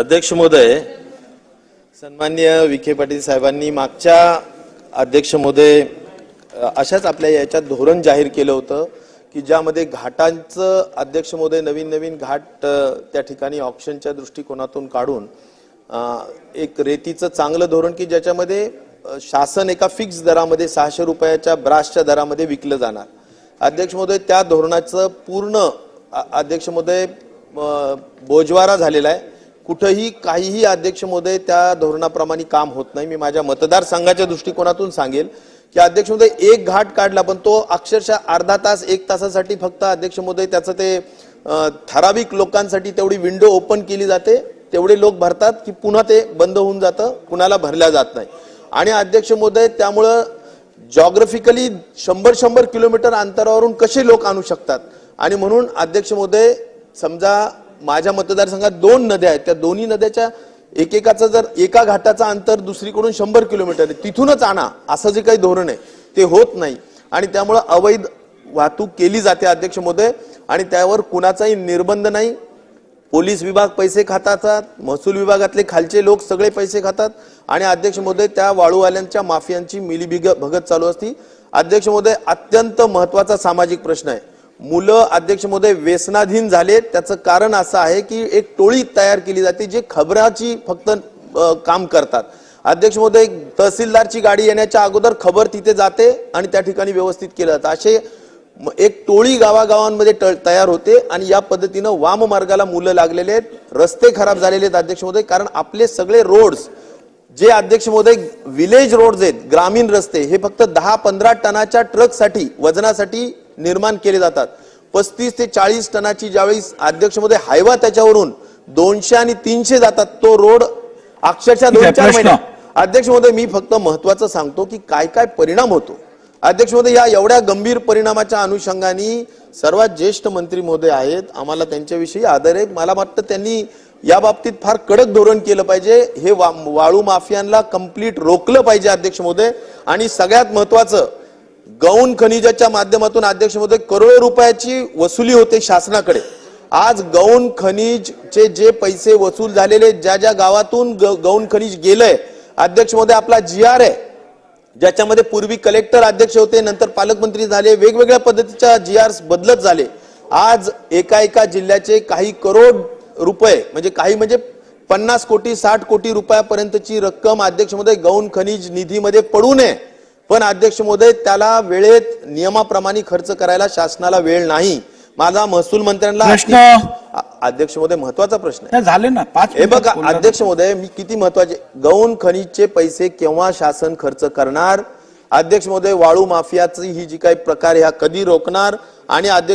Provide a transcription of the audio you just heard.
अध्यक्ष महोदय सन्मान्य विखे पाटील साहेबांनी मागच्या अध्यक्ष महोदय अशाच आपल्या याच्यात धोरण जाहीर केलं होतं की ज्यामध्ये घाटांचं अध्यक्ष महोदय नवीन नवीन घाट त्या ठिकाणी ऑप्शनच्या दृष्टिकोनातून काढून एक रेतीचं चांगलं धोरण की ज्याच्यामध्ये शासन एका फिक्स दरामध्ये सहाशे रुपयाच्या ब्रासच्या दरामध्ये विकलं जाणार. अध्यक्ष महोदय त्या धोरणाचं पूर्ण अध्यक्ष महोदय बोजवारा झालेला आहे. कुठंही काहीही अध्यक्ष महोदय त्या धोरणाप्रमाणे काम होत नाही. मी माझ्या मतदारसंघाच्या दृष्टिकोनातून सांगेल की अध्यक्ष महोदय एक घाट काढला पण तो अक्षरशः अर्धा तास एक तासासाठी फक्त अध्यक्ष महोदय त्याचं ते ठराविक लोकांसाठी तेवढी विंडो ओपन केली जाते. तेवढे लोक भरतात की पुन्हा ते बंद होऊन जातं कुणाला भरल्या जात नाही. आणि अध्यक्ष महोदय त्यामुळं जॉग्रफिकली शंभर शंभर किलोमीटर अंतरावरून कसे लोक आणू शकतात? आणि म्हणून अध्यक्ष महोदय समजा माझ्या मतदारसंघात दोन नद्या आहेत. त्या दोन्ही नद्याच्या एकेकाचं जर एका घाटाचा अंतर दुसरीकडून शंभर किलोमीटर आहे तिथूनच आणा. असं जे काही धोरण आहे ते होत नाही. आणि त्यामुळं अवैध वाहतूक केली जाते अध्यक्ष महोदय. आणि त्यावर कुणाचाही निर्बंध नाही. पोलीस विभाग पैसे खातात महसूल विभागातले खालचे लोक सगळे पैसे खातात. आणि अध्यक्ष महोदय त्या वाळूवाल्यांच्या माफियांची मिलीभिग भगत चालू असती. अध्यक्ष महोदय अत्यंत महत्त्वाचा सामाजिक प्रश्न आहे. मुलं अध्यक्ष महोदय व्यसनाधीन झाले. त्याचं कारण असं आहे की एक टोळी तयार केली जाते जे खबराची फक्त काम करतात. अध्यक्ष महोदय तहसीलदारची गाडी येण्याच्या अगोदर खबर तिथे जाते आणि त्या ठिकाणी व्यवस्थित केलं जातं. असे एक टोळी गावागावांमध्ये ट- तयार होते आणि या पद्धतीनं वाम मार्गाला मुलं लागलेले आहेत. रस्ते खराब झालेले आहेत अध्यक्ष महोदय कारण आपले सगळे रोड्स जे अध्यक्ष महोदय विलेज रोड्स आहेत ग्रामीण रस्ते हे फक्त दहा पंधरा टनाच्या ट्रकसाठी वजनासाठी निर्माण केले जातात. पस्तीस ते चाळीस टनाची ज्यावेळी अध्यक्ष महोदय हायवा त्याच्यावरून दोनशे आणि तीनशे जातात. तो रोड अक्षरशः दोन चार. महिने. अध्यक्ष महोदय मी फक्त महत्वाचं सांगतो की काय काय परिणाम होतो. अध्यक्ष महोदय या एवढ्या गंभीर परिणामाच्या अनुषंगाने सर्वात ज्येष्ठ मंत्री महोदय आहेत. आम्हाला त्यांच्याविषयी आदर आहे मला वाटतं त्यांनी या बाबतीत फार कडक धोरण केलं पाहिजे. हे वाळू माफियांना कंप्लीट रोखलं पाहिजे अध्यक्ष महोदय. आणि सगळ्यात महत्वाचं गौण खनिजाच्या माध्यमातून अध्यक्षमध्ये करोडो रुपयाची वसुली होते शासनाकडे. आज गौण खनिजचे जे पैसे वसूल झालेले ज्या ज्या गावातून गौण खनिज गेलंय अध्यक्ष महोदय आपला जी आर आहे ज्याच्यामध्ये पूर्वी कलेक्टर अध्यक्ष होते नंतर पालकमंत्री झाले वेगवेगळ्या पद्धतीच्या जी आर बदलत झाले. आज एका एका जिल्ह्याचे काही करोड रुपये म्हणजे काही म्हणजे पन्नास कोटी साठ कोटी रुपयापर्यंतची रक्कम अध्यक्षमध्ये गौण खनिज निधीमध्ये पडू नये. पण अध्यक्ष महोदय त्याला वेळेत नियमाप्रमाणे खर्च करायला शासनाला वेळ नाही. माझा महसूल मंत्र्यांना अध्यक्ष महोदय महत्त्वाचा प्रश्न आहे. झाले ना पाच हे बघा. अध्यक्ष महोदय मी किती महत्त्वाचे गौण खनिजचे पैसे केव्हा शासन खर्च करणार? अध्यक्ष महोदय वाळू माफियाची ही जी काही प्रकार ह्या कधी रोखणार? आणि अध्यक्ष